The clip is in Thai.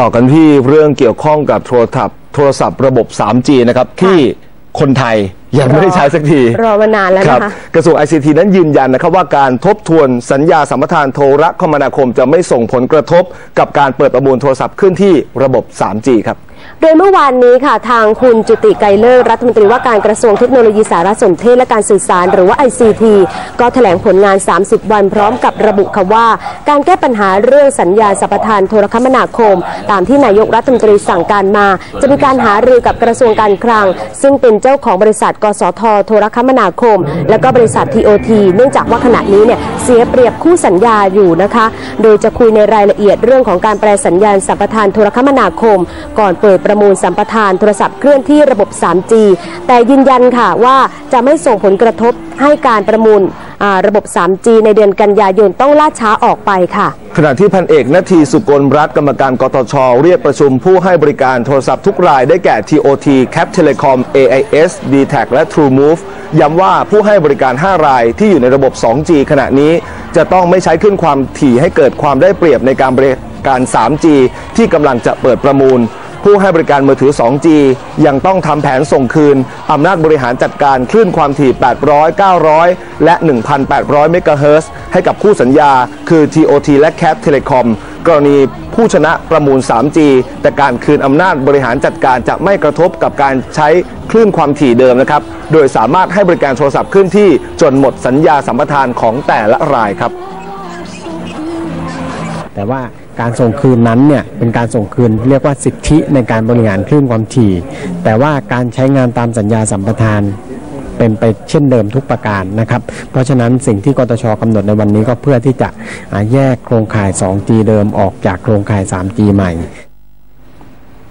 ต่อกันที่เรื่องเกี่ยวข้องกับโทรศัพท์โทรศัพท์ระบบ 3G นะครับที่คนไทยยังไม่ได้ใช้สักที รอมานานแล้วครับนะคะ กระทรวง ICT นั้นยืนยันนะครับว่าการทบทวนสัญญาสัมปทานโทรคมนาคมจะไม่ส่งผลกระทบกับการเปิดประมูลโทรศัพท์ขึ้นที่ระบบ 3G ครับ โดยเมื่อวานนี้ค่ะทางคุณจุติไกเลิศรัฐมนตรีว่าการกระทรวงเทคโนโลยีสารสนเทศและการสื่อสารหรือว่า ICT ก็แถลงผลงาน 30 วันพร้อมกับระบุค่ะว่า การแก้ปัญหาเรื่องสัญญาสัมปทานโทรคมนาคม ตามที่นายกรัฐมนตรีสั่งการมา จะมีการหารือกับกระทรวงการคลัง ซึ่งเป็นเจ้าของบริษัท กสท โทรคมนาคม และก็บริษัท TOT เนื่องจากว่าขณะนี้เนี่ยเสียเปรียบคู่สัญญาอยู่นะคะ โดยจะคุยในรายละเอียดเรื่องของการแปลสัญญาสัมปทานโทรคมนาคม ก่อนเปิดประมูลสัมปทานโทรศัพท์เคลื่อนที่ระบบ 3G แต่ยืนยันค่ะว่าจะไม่ส่งผลกระทบให้การประมูลระบบ 3G ในเดือนกันยายนต้องล่าช้าออกไปค่ะ ขณะที่พันเอกนาทีสุกลรัฐกรรมการกตช เรียกประชุมผู้ให้บริการโทรศัพท์ทุกรายได้แก่ TOT Cap Telecom AIS d t a c และ TrueMove ย้ำว่าผู้ให้บริการ 5 รายที่อยู่ในระบบ 2G ขณะนี้จะต้องไม่ใช้ขึ้นความถี่ให้เกิดความได้เปรียบในการบริการ 3G ที่กำลังจะเปิดประมูล ผู้ให้บริการมือถือ 2G ยังต้องทำแผนส่งคืนอำนาจบริหารจัดการคลื่นความถี่ 800 900 และ 1,800 เมกะเฮิรตซ์ให้กับคู่สัญญา คือ TOT และ Cap Telecom กรณีผู้ชนะประมูล 3G แต่การคืนอำนาจบริหารจัดการจะไม่กระทบกับการใช้คลื่นความถี่เดิมนะครับ โดยสามารถให้บริการโทรศัพท์เคลื่นที่จนหมดสัญญาสัมปทานของแต่ละรายครับ แต่ว่าการส่งคืนนั้นเนี่ยเป็นการส่งคืนเรียกว่าสิทธิในการบริหารคลื่นความถี่ แต่ว่าการใช้งานตามสัญญาสัมปทานเป็นไปเช่นเดิมทุกประการนะครับ เพราะฉะนั้นสิ่งที่กตชกำหนดในวันนี้ก็เพื่อที่จะแยกโครงข่าย 2G เดิมออกจากโครงข่าย 3G ใหม่